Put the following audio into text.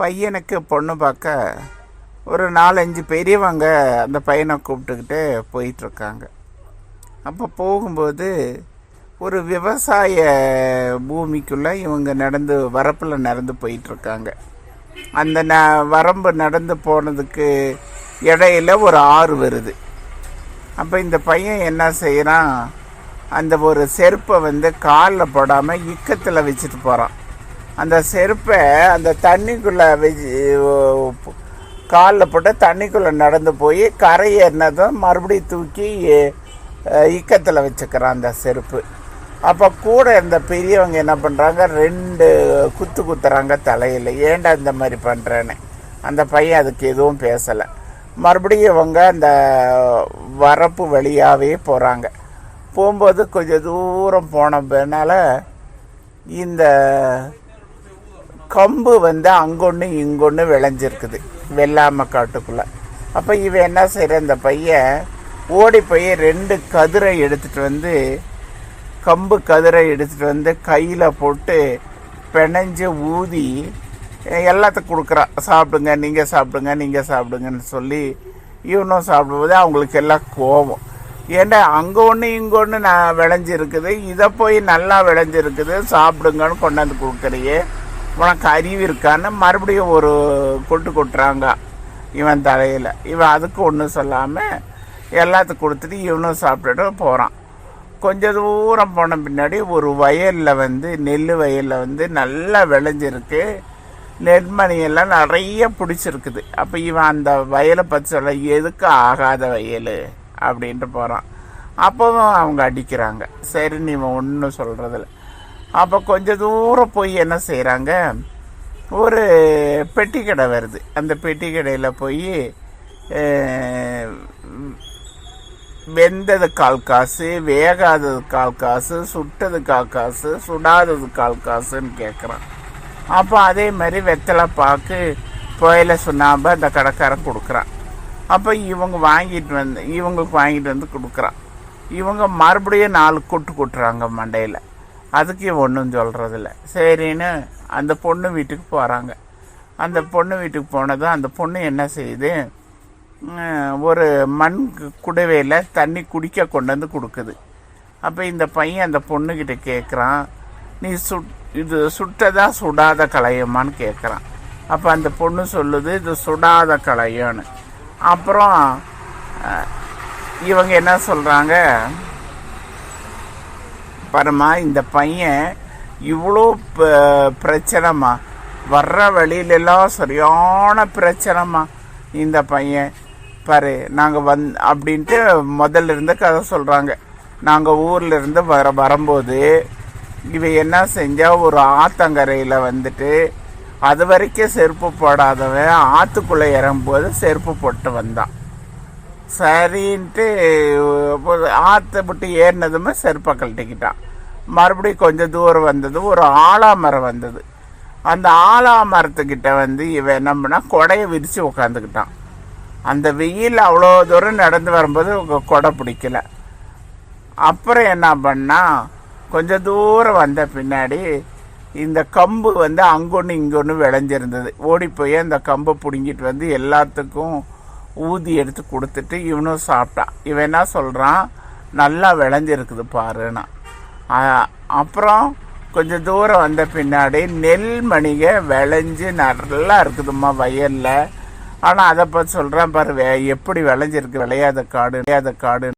பையனுக்கு பொண்ணு பார்க்க ஒரு நாலஞ்சு பெரியவங்க அந்த பையனை கூப்பிட்டுக்கிட்டு போயிட்டுருக்காங்க. அப்போ போகும்போது ஒரு விவசாய பூமிக்குள்ளே இவங்க நடந்து வரப்பில் நடந்து போயிட்டுருக்காங்க. அந்த ந வரம்பு நடந்து போனதுக்கு இடையில ஒரு ஆறு வருது. அப்போ இந்த பையன் என்ன செய்கிறான் அந்த ஒரு செருப்பை வந்து காலில் போடாமல் இக்கத்தில் வச்சுட்டு போகிறான் அந்த செருப்பை அந்த தண்ணிக்குள்ளே வச்சு காலில் போட்டு தண்ணிக்குள்ளே நடந்து போய் கரை ஏறினதும் மறுபடியும் தூக்கி இக்கத்தில் வச்சுக்கிறான் அந்த செருப்பு. அப்போ கூட இருந்த பெரியவங்க என்ன பண்ணுறாங்க ரெண்டு குத்து குத்துறாங்க தலையில். ஏன்டா இந்த மாதிரி பண்ணுறேன்னு அந்த பையன் அதுக்கு எதுவும் பேசலை. மறுபடியும் இவங்க அந்த வரப்பு வழியாகவே போகிறாங்க போகும்போது கொஞ்சம் தூரம் போனதுனால இந்த கம்பு வந்து அங்கொன்று இங்கொன்று விளைஞ்சிருக்குது. வெள்ளாமை காட்டுக்குள்ளே. அப்போ இவன் என்ன செய்கிற இந்த பையன் ஓடி போய் ரெண்டு கதிரை எடுத்துகிட்டு வந்து கம்பு கதிரை எடுத்துகிட்டு வந்து கையில் போட்டு பிணைஞ்சு ஊதி எல்லாத்துக்கும் கொடுக்குறான் சாப்பிடுங்க நீங்கள் சாப்பிடுங்க நீங்கள் சாப்பிடுங்கன்னு சொல்லி இவனும் சாப்பிடும்போது அவங்களுக்கு எல்லாம் கோபம். ஏன்டா அங்கே ஒன்று இங்கே ஒன்று நான் விளைஞ்சிருக்குது. இதை போய் நல்லா விளைஞ்சிருக்குது. சாப்பிடுங்கன்னு கொண்டாந்து கொடுக்குறியே. உனக்கு அறிவு இருக்கான்னு மறுபடியும் ஒரு கொட்டு கொட்டுறாங்க இவன் தலையில். இவன் அதுக்கு ஒன்றும் சொல்லாமல் எல்லாத்துக்கும் கொடுத்துட்டு இவனும் சாப்பிட்டுட்டு போகிறான் கொஞ்ச தூரம் போன பின்னாடி ஒரு வயலில் வந்து நெல் வயலில் வந்து நல்லா விளைஞ்சிருக்கு. நெல்மணியெல்லாம் நிறைய பிடிச்சிருக்குது. அப்போ இவன் அந்த வயலை பற்றி சொல்ல எதுக்கு ஆகாத வயல்? அப்படின்ட்டு போகிறான் அப்போவும் அவங்க அடிக்கிறாங்க. சரி நீ ஒன்றும் சொல்கிறதில்ல அப்போ கொஞ்சம் தூரம் போய் என்ன செய்கிறாங்க ஒரு பெட்டி கடை வருது. அந்த பெட்டி கடையில் போய் வெந்தது கால் காசு வேகாதது கால் காசு சுட்டது கால் காசு சுடாதது கால் காசுன்னு கேட்குறான் அப்போ அதே மாதிரி வெத்தலை பாக்கு புயல சுண்ணாம்பு அந்த கடைக்காரன் கொடுக்குறான். அப்போ இவங்க வாங்கிட்டு வந்து இவங்களுக்கு வாங்கிட்டு வந்து கொடுக்குறான். இவங்க மறுபடியும் நாலு கொட்டு கொட்டுறாங்க மண்டையில். அதுக்கு ஒன்றும் சொல்கிறதில்ல சரின்னு அந்த பொண்ணு வீட்டுக்கு போகிறாங்க அந்த பொண்ணு வீட்டுக்கு போனதும் அந்த பொண்ணு என்ன செய்யுது ஒரு மண் குடவையில் தண்ணி குடிக்க கொண்டு வந்து கொடுக்குது. அப்போ இந்த பையன் அந்த பொண்ணுக்கிட்ட கேட்குறான் நீ சுட் இது சுட்டதா சுடாத கலையமான்னு கேட்குறான் அப்போ அந்த பொண்ணு சொல்லுது இது சுடாத கலையம்னு அப்புறம் இவங்க என்ன சொல்கிறாங்க பரமா இந்த பையன் இவ்வளோ பிரச்சனைமா வர்ற வழியிலெல்லாம் சரியான பிரச்சனைமா இந்த பையன். பாரு நாங்கள் வந் அப்படின்ட்டு முதல்ல இருந்து கதை சொல்கிறாங்க நாங்கள் ஊரில் இருந்து வர வரும்போது இவ என்ன செஞ்சால் ஒரு ஆத்தங்கரையில் வந்துட்டு அது வரைக்கும் செருப்பு போடாதவன் ஆற்றுக்குள்ளே இறங்கும்போது செருப்பு போட்டு வந்தான் சரின்ட்டு ஆற்றை விட்டு ஏறினதுமே செருப்பை கழட்டிக்கிட்டான். மறுபடியும் கொஞ்சம் தூரம் வந்தது ஒரு ஆலாமரம் வந்தது. அந்த ஆலாமரத்துக்கிட்ட வந்து இவன் என்ன பண்ணால் கொடையை விரித்து உட்காந்துக்கிட்டான் அந்த வெயில் அவ்வளோ தூரம் நடந்து வரும்போது கொடை பிடிக்கல. அப்புறம் என்ன பண்ணால் கொஞ்சம் தூரம் வந்த பின்னாடி இந்த கம்பு வந்து அங்கொன்று இங்கொன்று விளைஞ்சிருந்தது. ஓடி போய் அந்த கம்பை பிடுங்கிட்டு வந்து எல்லாத்துக்கும் ஊதி எடுத்து கொடுத்துட்டு இவனும் சாப்பிட்டான். இவன் என்ன சொல்கிறான் நல்லா விளைஞ்சிருக்குது பாருன்னா. அப்புறம் கொஞ்சம் தூரம் வந்த பின்னாடி நெல் மணிக விளைஞ்சு நல்லா இருக்குதும்மா வயலில். ஆனால் அதை பற்றி சொல்கிறேன் பாரு எப்படி விளைஞ்சிருக்கு விளையாத காடு விளையாத காடு